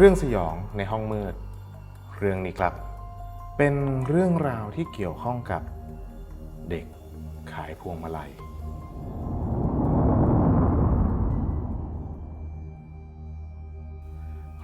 เรื่องสยองในห้องมืด เรื่องนี้ครับ เป็นเรื่องราวที่เกี่ยวข้องกับเด็กขายพวงมาลัย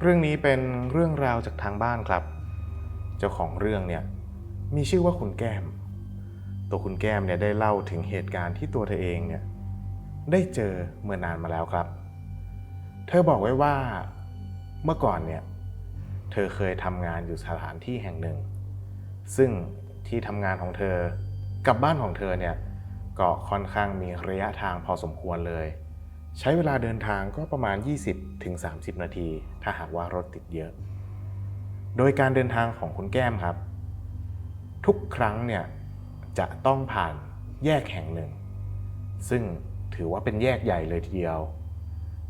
เรื่องนี้เป็นเรื่องราวจากทางบ้านครับ เจ้าของเรื่องเนี่ยมีชื่อว่าคุณแก้ม ตัวคุณแก้มเนี่ยได้เล่าถึงเหตุการณ์ที่ตัวเธอเองเนี่ยได้เจอเมื่อนานมาแล้วครับ เธอบอกไว้ว่า เมื่อก่อนเนี่ย เธอเคยทำงานอยู่สถานที่แห่งหนึ่ง ซึ่งที่ทำงานของเธอกับบ้านของเธอเนี่ยก็ค่อนข้างมีระยะทางพอสมควรเลย ใช้เวลาเดินทางก็ประมาณ 20-30 นาที ถ้าหากว่ารถติดเยอะ โดยการเดินทางของคุณแก้มครับ ทุกครั้งเนี่ยจะต้องผ่านแยกแห่งหนึ่ง ซึ่งถือว่าเป็นแยกใหญ่เลยทีเดียว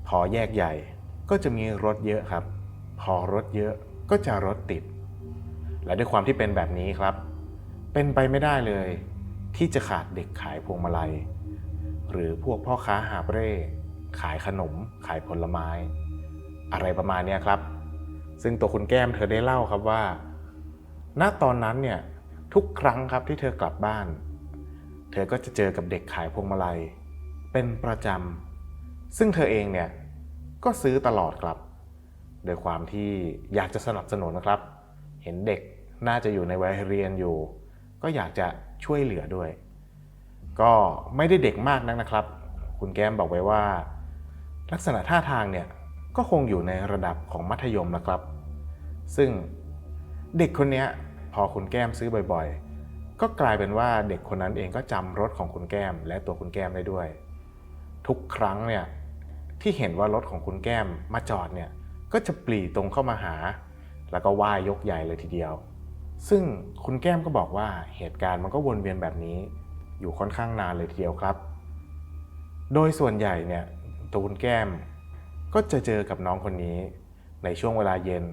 พอแยกใหญ่ ก็จะมีรถเยอะครับ พอรถเยอะก็จะรถติด และด้วยความที่เป็นแบบนี้ครับ เป็นไปไม่ได้เลย ที่จะขาดเด็กขายพวงมาลัย หรือพวกพ่อค้าหาเร่ขายขนม ขายผลไม้ อะไรประมาณนี้ครับ ซึ่งตัวคุณแก้มเธอได้เล่าครับว่า ณตอนนั้นเนี่ยทุกครั้งครับที่เธอกลับบ้าน เธอก็จะเจอกับเด็กขายพวงมาลัย เป็นประจำซึ่งเธอเองเนี่ย ก็ซื้อตลอดครับ โดยความที่อยากจะสนับสนุนนะครับ เห็นเด็กน่าจะอยู่ในวัยเรียนอยู่ ก็อยากจะช่วยเหลือด้วย ก็ไม่ได้เด็กมากนักนะครับ คุณแก้มบอกไว้ว่า ลักษณะท่าทางเนี่ยก็คงอยู่ในระดับของมัธยมนะครับ ซึ่งเด็กคนนี้พอคุณแก้มซื้อบ่อยๆ ก็กลายเป็นว่าเด็กคนนั้นเองก็จำรถของคุณแก้มและตัวคุณแก้มได้ด้วย ทุกครั้งเนี่ย ที่เห็นว่ารถของคุณแก้มมาจอดเนี่ยก็จะปรีตรงเข้ามาหา แล้วก็ว่ายยกใหญ่เลยทีเดียว ซึ่งคุณแก้มก็บอกว่าเหตุการณ์มันก็วนเวียนแบบนี้ อยู่ค่อนข้างนานเลยทีเดียวครับ โดยส่วนใหญ่เนี่ยตัวคุณแก้ม ก็จะเจอกับน้องคนนี้ ในช่วงเวลาเย็น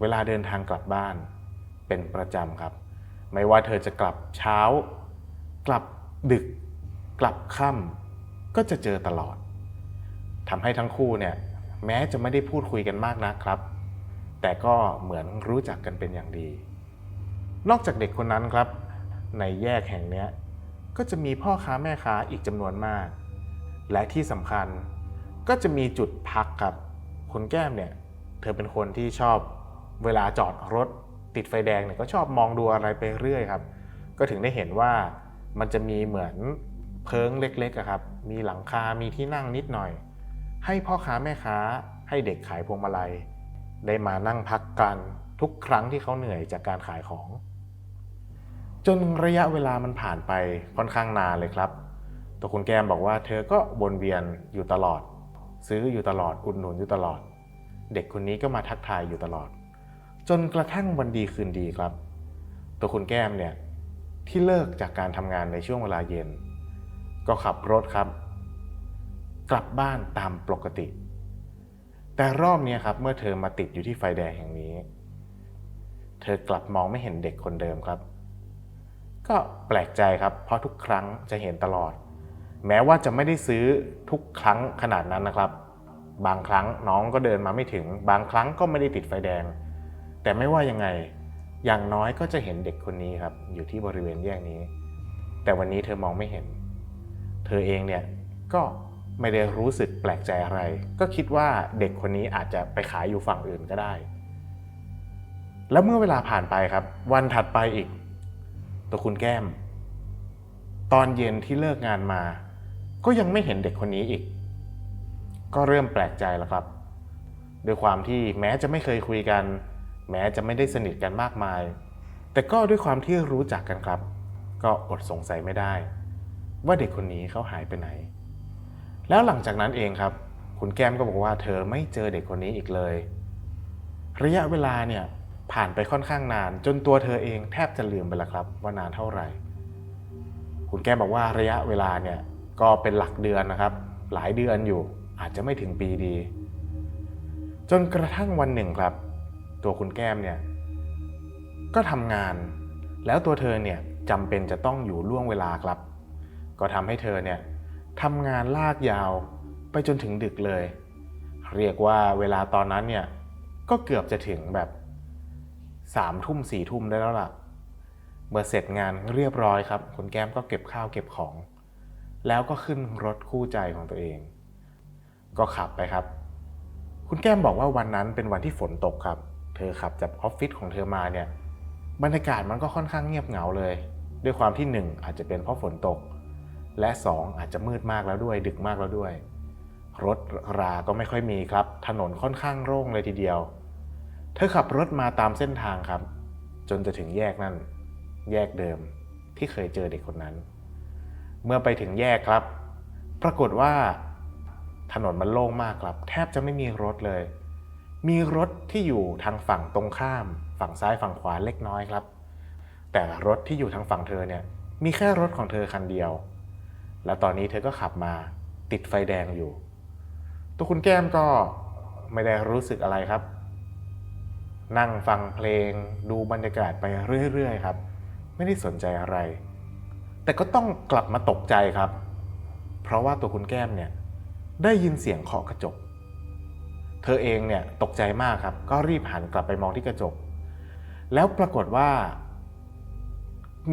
เวลาเดินทางกลับบ้าน เป็นประจำครับ ไม่ว่าเธอจะกลับเช้า กลับดึก กลับค่ำก็จะเจอตลอด ทำให้ทั้งคู่เนี่ยแม้จะไม่ได้พูดคุยกันมากนะครับ แต่ก็เหมือนรู้จักกันเป็นอย่างดี นอกจากเด็กคนนั้นครับ ในแยกแห่งนี้ก็จะมีพ่อค้าแม่ค้าอีกจำนวนมาก และที่สำคัญก็จะมีจุดพักครับคุณแก้มเนี่ยเธอเป็นคนที่ชอบเวลาจอดรถติดไฟแดงเนี่ยก็ชอบมองดูอะไรไปเรื่อยครับ ก็ถึงได้เห็นว่ามันจะมีเหมือนเพิงเล็กๆครับ มีหลังคา มีที่นั่งนิดหน่อย ให้พ่อค้าแม่ค้าให้เด็กขายพวงมาลัย ได้มานั่งพักกันทุกครั้งที่เขาเหนื่อยจากการขายของ จนระยะเวลามันผ่านไปค่อนข้างนานเลยครับ ตัวคุณแก้มบอกว่าเธอก็วนเวียนอยู่ตลอด ซื้ออยู่ตลอดอุดหนุนอยู่ตลอด เด็กคนนี้ก็มาทักทายอยู่ตลอด จนกระทั่งวันดีคืนดีครับ ตัวคุณแก้มเนี่ยที่เลิกจากการทำงานในช่วงเวลาเย็น ก็ขับรถครับ กลับบ้านตามปกติ แต่รอบนี้ครับ เมื่อเธอมาติดอยู่ที่ไฟแดงแห่งนี้ เธอกลับมองไม่เห็นเด็กคนเดิมครับ ก็แปลกใจครับ เพราะทุกครั้งจะเห็นตลอด แม้ว่าจะไม่ได้ซื้อทุกครั้งขนาดนั้นนะครับ บางครั้งน้องก็เดินมาไม่ถึง บางครั้งก็ไม่ได้ติดไฟแดง แต่ไม่ว่ายังไง อย่างน้อยก็จะเห็นเด็กคนนี้ครับ อยู่ที่บริเวณแยกนี้ แต่วันนี้เธอมองไม่เห็น เธอเองเนี่ยก็ ไม่ได้รู้สึกแปลกใจอะไร ก็คิดว่าเด็กคนนี้อาจจะไปขายอยู่ฝั่งอื่นก็ได้ แล้วเมื่อเวลาผ่านไปครับ วันถัดไปอีก ตัวคุณแก้ม ตอนเย็นที่เลิกงานมา ก็ยังไม่เห็นเด็กคนนี้อีก ก็เริ่มแปลกใจแล้วครับด้วยความที่แม้จะไม่เคยคุยกัน แม้จะไม่ได้สนิทกันมากมาย แต่ก็ด้วยความที่รู้จักกันครับ ก็อดสงสัยไม่ได้ ว่าเด็กคนนี้เขาหายไปไหน แล้วหลังจากนั้นเองครับ คุณแก้มก็บอกว่าเธอไม่เจอเด็กคนนี้อีกเลย ระยะเวลาเนี่ยผ่านไปค่อนข้างนาน จนตัวเธอเองแทบจะลืมไปแล้วครับ ว่านานเท่าไหร่ คุณแก้มบอกว่าระยะเวลาเนี่ยก็เป็นหลักเดือนนะครับ หลายเดือนอยู่อาจจะไม่ถึงปีดี จนกระทั่งวันหนึ่งครับ ตัวคุณแก้มเนี่ยก็ทำงาน แล้วตัวเธอเนี่ยจำเป็นจะต้องอยู่ล่วงเวลาครับ ก็ทำให้เธอเนี่ย ทำงานลากยาวไปจนถึงดึกเลย เรียกว่าเวลาตอนนั้นเนี่ย ก็เกือบจะถึงแบบสามทุ่มสี่ทุ่มได้แล้วล่ะ เมื่อเสร็จงานเรียบร้อยครับ คุณแก้มก็เก็บข้าวเก็บของ แล้วก็ขึ้นรถคู่ใจของตัวเอง ก็ขับไปครับ คุณแก้มบอกว่าวันนั้นเป็นวันที่ฝนตกครับ เธอขับจากออฟฟิศของเธอมาเนี่ย บรรยากาศมันก็ค่อนข้างเงียบเหงาเลย ด้วยความที่หนึ่งอาจจะเป็นเพราะฝนตก และสองอาจจะมืดมากแล้วด้วย ดึกมากแล้วด้วย รถราก็ไม่ค่อยมีครับ ถนนค่อนข้างโล่งเลยทีเดียว เธอขับรถมาตามเส้นทางครับ จนจะถึงแยกนั่น แยกเดิมที่เคยเจอเด็กคนนั้น เมื่อไปถึงแยกครับ ปรากฏว่าถนนมันโล่งมากครับ แทบจะไม่มีรถเลย มีรถที่อยู่ทางฝั่งตรงข้าม ฝั่งซ้ายฝั่งขวาเล็กน้อยครับ แต่รถที่อยู่ทางฝั่งเธอเนี่ยมีแค่รถของเธอคันเดียว แล้วตอนนี้เธอก็ขับมาติดไฟแดงอยู่ ตัวคุณแก้มก็ไม่ได้รู้สึกอะไรครับ นั่งฟังเพลงดูบรรยากาศไปเรื่อยๆครับ ไม่ได้สนใจอะไร แต่ก็ต้องกลับมาตกใจครับ เพราะว่าตัวคุณแก้มเนี่ยได้ยินเสียงเคาะกระจก เธอเองเนี่ยตกใจมากครับ ก็รีบหันกลับไปมองที่กระจก แล้วปรากฏว่า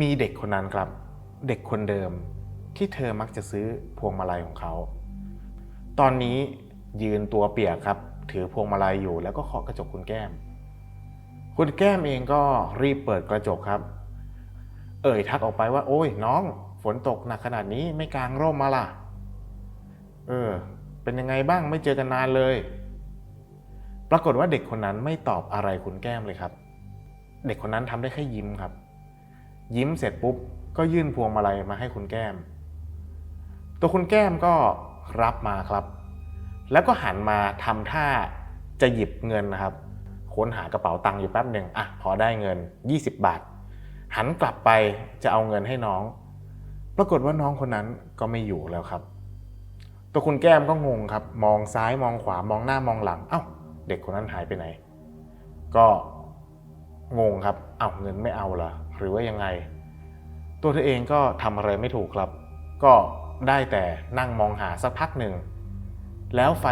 มีเด็กคนนั้นครับ เด็กคนเดิม ที่เธอมักจะซื้อพวงมาลัยของเขา ตอนนี้ยืนตัวเปียกครับ ถือพวงมาลัยอยู่แล้วก็เคาะกระจกคุณแก้ม คุณแก้มเองก็รีบเปิดกระจกครับ เอ่ยทักออกไปว่า โอ้ยน้อง ฝนตกหนักขนาดนี้ไม่กลางร่มมาล่ะ เออ เป็นยังไงบ้างไม่เจอกันนานเลย ปรากฏว่าเด็กคนนั้นไม่ตอบอะไรคุณแก้มเลยครับ เด็กคนนั้นทำได้แค่ยิ้มครับ ยิ้มเสร็จปุ๊บก็ยื่นพวงมาลัยมาให้คุณแก้ม ตัวคุณแก้มก็รับมาครับ แล้วก็หันมาทำท่าจะหยิบเงินนะครับ ค้นหากระเป๋าตังค์อยู่แป๊บหนึ่งอะพอได้เงิน 20 บาท หันกลับไปจะเอาเงินให้น้อง ปรากฏว่าน้องคนนั้นก็ไม่อยู่แล้วครับ ตัวคุณแก้มก็งงครับ มองซ้ายมองขวามองหน้ามองหลังเอ้า เด็กคนนั้นหายไปไหน ก็งงครับเอ้าเงินไม่เอาเหรอหรือว่ายังไง ตัวเธอเองก็ทำอะไรไม่ถูกครับ ก็ ได้แต่นั่งมองหาสักพักหนึ่ง แล้วไฟ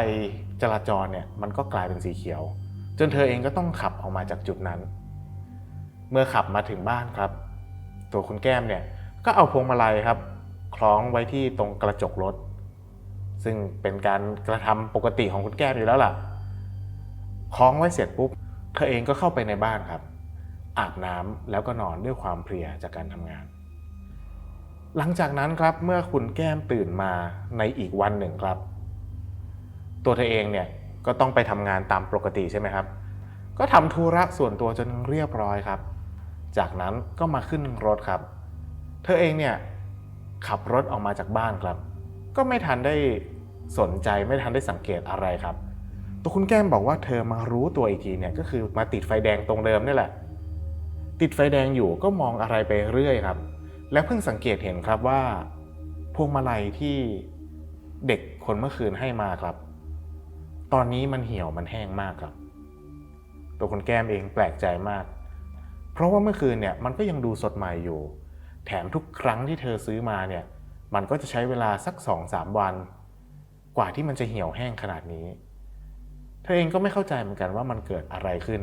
จราจรเนี่ยมันก็กลายเป็นสีเขียว จนเธอเองก็ต้องขับออกมาจากจุดนั้น เมื่อขับมาถึงบ้านครับ ตัวคุณแก้มเนี่ยก็เอาพวงมาลัยครับ คล้องไว้ที่ตรงกระจกรถ ซึ่งเป็นการกระทำปกติของคุณแก้มอยู่แล้วล่ะ คล้องไว้เสร็จปุ๊บเธอเองก็เข้าไปในบ้านครับ อาบน้ำแล้วก็นอนด้วยความเพลียจากการทำงาน หลังจากนั้นครับเมื่อคุณแก้มตื่นมาในอีกวันหนึ่งครับ ตัวเธอเองเนี่ยก็ต้องไปทำงานตามปกติใช่ไหมครับ ก็ทำธุระส่วนตัวจนเรียบร้อยครับ จากนั้นก็มาขึ้นรถครับ เธอเองเนี่ยขับรถออกมาจากบ้านครับ ก็ไม่ทันได้สนใจไม่ทันได้สังเกตอะไรครับ ตัวคุณแก้มบอกว่าเธอมารู้ตัวอีกทีเนี่ยก็คือมาติดไฟแดงตรงเดิมนี่แหละ ติดไฟแดงอยู่ก็มองอะไรไปเรื่อยครับ แล้วเพิ่งสังเกตเห็นครับว่า พวงมาลัยที่เด็กคนเมื่อคืนให้มาครับ ตอนนี้มันเหี่ยวมันแห้งมากครับ ตัวคุณแก้มเองแปลกใจมาก เพราะว่าเมื่อคืนเนี่ยมันก็ยังดูสดใหม่อยู่ แถมทุกครั้งที่เธอซื้อมาเนี่ย มันก็จะใช้เวลาสักสองสามวัน กว่าที่มันจะเหี่ยวแห้งขนาดนี้ เธอเองก็ไม่เข้าใจเหมือนกันว่ามันเกิดอะไรขึ้น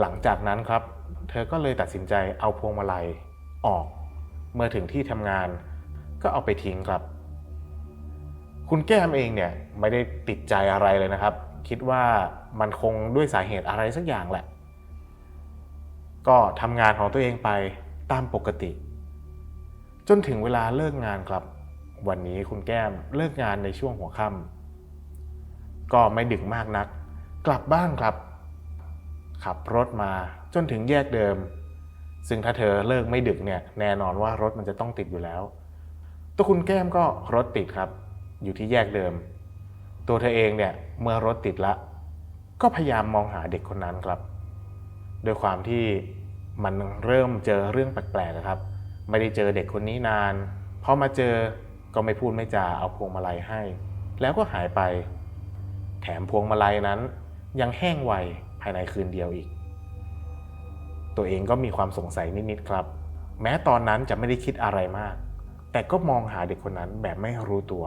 หลังจากนั้นครับ เธอก็เลยตัดสินใจเอาพวงมาลัยออก เมื่อถึงที่ทำงานก็เอาไปทิ้งครับ คุณแก้มเองเนี่ยไม่ได้ติดใจอะไรเลยนะครับ คิดว่ามันคงด้วยสาเหตุอะไรสักอย่างแหละ ก็ทำงานของตัวเองไปตามปกติ จนถึงเวลาเลิกงานครับ วันนี้คุณแก้มเลิกงานในช่วงหัวค่ำก็ไม่ดึกมากนัก กลับบ้านครับ ขับรถมาจนถึงแยกเดิม ซึ่งถ้าเธอเลิกไม่ดึกเนี่ยแน่นอนว่ารถมันจะต้องติดอยู่แล้ว ตัวคุณแก้มก็รถติดครับ อยู่ที่แยกเดิม ตัวเธอเองเนี่ยเมื่อรถติดละ ก็พยายามมองหาเด็กคนนั้นครับโดยความที่มันเริ่มเจอเรื่องแปลกๆอะครับ ไม่ได้เจอเด็กคนนี้นานพอมาเจอก็ไม่พูดไม่จาเอาพวงมาลัยให้ แล้วก็หายไป แถมพวงมาลัยนั้นยังแห้งไวภายในคืนเดียวอีก ตัวเองก็มีความสงสัยนิดๆครับ แม้ตอนนั้นจะไม่ได้คิดอะไรมาก แต่ก็มองหาเด็กคนนั้นแบบไม่รู้ตัว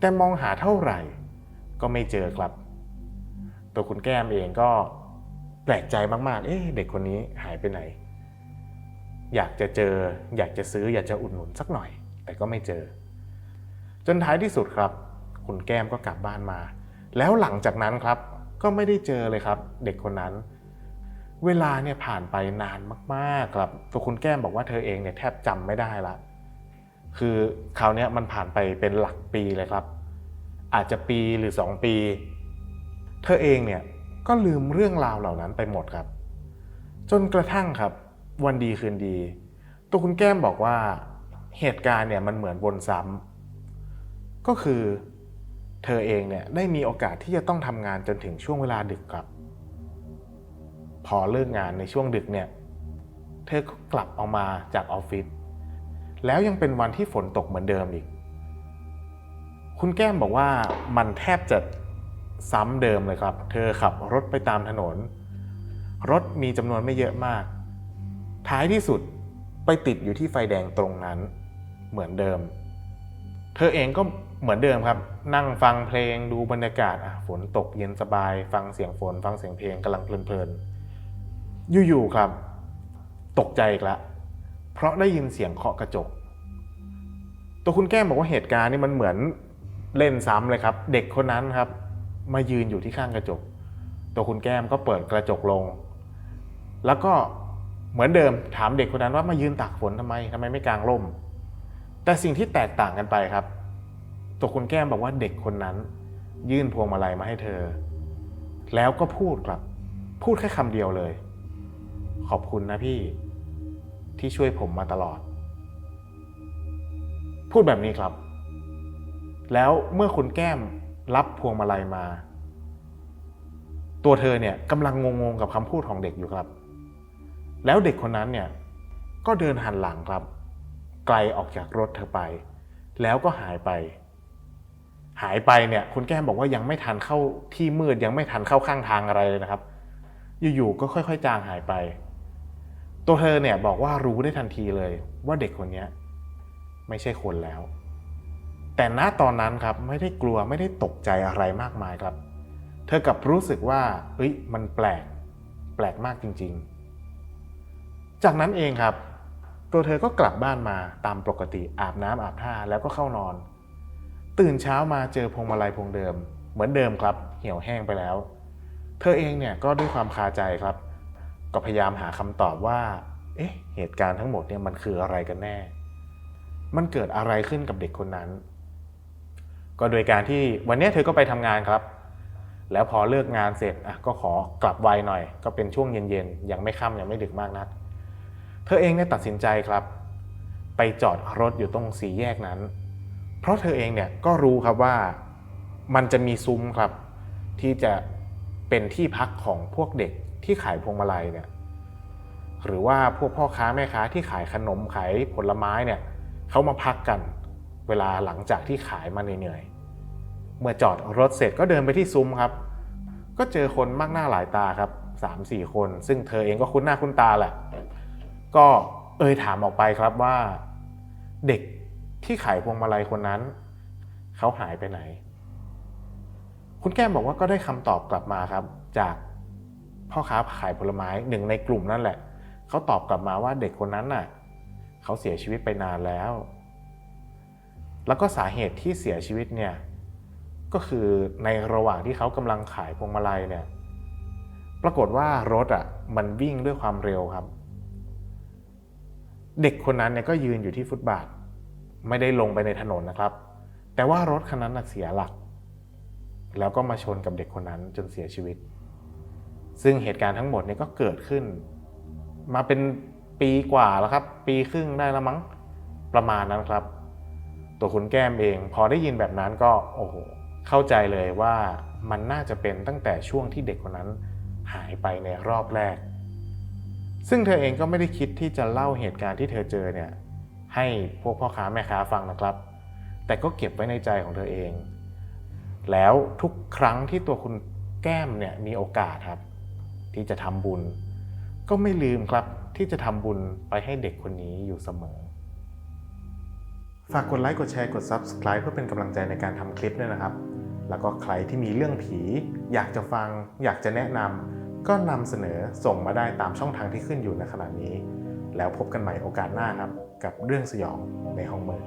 แต่มองหาเท่าไหร่ ก็ไม่เจอครับ ตัวคุณแก้มเองก็แปลกใจมากๆ เอ๊ะเด็กคนนี้หายไปไหน อยากจะเจอ อยากจะซื้อ อยากจะอุดหนุนสักหน่อย แต่ก็ไม่เจอ จนท้ายที่สุดครับ คุณแก้มก็กลับบ้านมา แล้วหลังจากนั้นครับ ก็ไม่ได้เจอเลยครับ เด็กคนนั้น เวลาเนี่ยผ่านไปนานมากๆครับตัวคุณแก้มบอกว่าเธอเองเนี่ยแทบจำไม่ได้ละ คือคราวนี้มันผ่านไปเป็นหลักปีเลยครับ อาจจะปีหรือ2ปี เธอเองเนี่ยก็ลืมเรื่องราวเหล่านั้นไปหมดครับ จนกระทั่งครับ วันดีคืนดี ตัวคุณแก้มบอกว่าเหตุการณ์เนี่ยมันเหมือนวนซ้ำก็คือ เธอเองเนี่ยได้มีโอกาสที่จะต้องทำงานจนถึงช่วงเวลาดึกครับ พอเลิกงานในช่วงดึกเนี่ย เธอก็กลับออกมาจากออฟฟิศแล้วยังเป็นวันที่ฝนตกเหมือนเดิมอีก คุณแก้มบอกว่ามันแทบจะซ้ำเดิมเลยครับ เธอขับรถไปตามถนน รถมีจำนวนไม่เยอะมาก ท้ายที่สุดไปติดอยู่ที่ไฟแดงตรงนั้น เหมือนเดิม เธอเองก็เหมือนเดิมครับ นั่งฟังเพลงดูบรรยากาศฝนตกเย็นสบาย ฟังเสียงฝน ฟังเสียงเพลงกำลังเพลินๆ อยู่ๆครับ ตกใจอีกแล้วเพราะได้ยินเสียงเคาะกระจก ตัวคุณแก้มบอกว่าเหตุการณ์นี่มันเหมือนเล่นซ้ำเลยครับ เด็กคนนั้นครับ มายืนอยู่ที่ข้างกระจก ตัวคุณแก้มก็เปิดกระจกลง แล้วก็เหมือนเดิมถามเด็กคนนั้นว่ามายืนตากฝนทำไมทำไมไม่กางร่ม แต่สิ่งที่แตกต่างกันไปครับ ตัวคุณแก้มบอกว่าเด็กคนนั้น ยื่นพวงมาลัยมาให้เธอ แล้วก็พูดครับ พูดแค่คำเดียวเลย ขอบคุณนะพี่ที่ช่วยผมมาตลอด พูดแบบนี้ครับ แล้วเมื่อคุณแก้มรับพวงมาลัยมา ตัวเธอเนี่ยกำลังงงๆกับคำพูดของเด็กอยู่ครับ แล้วเด็กคนนั้นเนี่ยก็เดินหันหลังครับ ไกลออกจากรถเธอไป แล้วก็หายไป หายไปเนี่ยคุณแก้มบอกว่ายังไม่ทันเข้าที่มืดยังไม่ทันเข้าข้างทางอะไรเลยนะครับ อยู่ๆก็ค่อย ๆ จางหายไป ตัวเธอเนี่ยบอกว่ารู้ได้ทันทีเลยว่าเด็กคนนี้ไม่ใช่คนแล้ว แต่ณตอนนั้นครับไม่ได้กลัวไม่ได้ตกใจอะไรมากมายครับ เธอกับรู้สึกว่า เอ้ย มันแปลก แปลกมากจริง ๆ จากนั้นเองครับ ตัวเธอก็กลับบ้านมาตามปกติอาบน้ำอาบท่าแล้วก็เข้านอน ตื่นเช้ามาเจอพวงมาลัยพวงเดิม เหมือนเดิมครับ เหี่ยวแห้งไปแล้ว เธอเองเนี่ยก็ด้วยความคาใจครับ ก็พยายามหาคำตอบว่า เอ๊ะ เหตุการณ์ทั้งหมดเนี่ยมันคืออะไรกันแน่ มันเกิดอะไรขึ้นกับเด็กคนนั้น ก็โดยการที่วันนี้เธอก็ไปทำงานครับ แล้วพอเลิกงานเสร็จอะก็ขอกลับไวหน่อย ก็เป็นช่วงเย็นๆ ยังไม่ค่ำยังไม่ดึกมากนัก เธอเองเนี่ยตัดสินใจครับ ไปจอดรถอยู่ตรงสี่แยกนั้น เพราะเธอเองเนี่ยก็รู้ครับว่ามันจะมีซุ้มครับ ที่จะเป็นที่พักของพวกเด็ก ที่ขายพวงมาลัยเนี่ยหรือว่าพวกพ่อค้าแม่ค้าที่ขายขนมขายผลไม้เนี่ยเขามาพักกัน เวลาหลังจากที่ขายมาเหนื่อยเมื่อจอดรถเสร็จก็เดินไปที่ซุ้มครับ ก็เจอคนมากหน้าหลายตาครับสามสี่คน ซึ่งเธอเองก็คุ้นหน้าคุ้นตาแหละ ก็เอ่ยถามออกไปครับว่า เด็กที่ขายพวงมาลัยคนนั้นเขาหายไปไหน คุณแก้มบอกว่าก็ได้คำตอบกลับมาครับ จาก พ่อค้าขายผลไม้หนึ่งในกลุ่มนั่นแหละเขาตอบกลับมาว่าเด็กคนนั้นน่ะเขาเสียชีวิตไปนานแล้ว แล้วก็สาเหตุที่เสียชีวิตเนี่ยก็คือในระหว่างที่เขากำลังขายพวงมาลัยเนี่ยปรากฏว่ารถอะมันวิ่งด้วยความเร็วครับ เด็กคนนั้นเนี่ยก็ยืนอยู่ที่ฟุตบาท ไม่ได้ลงไปในถนนนะครับ แต่ว่ารถคันนั้นเสียหลัก แล้วก็มาชนกับเด็กคนนั้นจนเสียชีวิต ซึ่งเหตุการณ์ทั้งหมดเนี่ยก็เกิดขึ้น มาเป็นปีกว่าแล้วครับ ปีครึ่งได้แล้วมั้งประมาณนั้นครับ ตัวคุณแก้มเอง พอได้ยินแบบนั้นก็โอ้โหเข้าใจเลยว่ามันน่าจะเป็นตั้งแต่ช่วงที่เด็กคนนั้นหายไปในรอบแรก ซึ่งเธอเองก็ไม่ได้คิดที่จะเล่าเหตุการณ์ที่เธอเจอเนี่ยให้พวกพ่อค้าแม่ค้าฟังนะครับ แต่ก็เก็บไว้ในใจของเธอเอง แล้วทุกครั้งที่ตัวคุณแก้มเนี่ยมีโอกาสครับ ที่จะทำบุญ ก็ไม่ลืมครับที่จะทำบุญไปให้เด็กคนนี้อยู่เสมอ ฝากกดไลค์กดแชร์กด Subscribe เพื่อเป็นกำลังใจในการทำคลิปด้วยนะครับ แล้วก็ใครที่มีเรื่องผี อยากจะฟัง อยากจะแนะนำก็นำเสนอส่งมาได้ตามช่องทางที่ขึ้นอยู่ในขณะนี้ แล้วพบกันใหม่โอกาสหน้าครับ กับเรื่องสยองในห้องมืด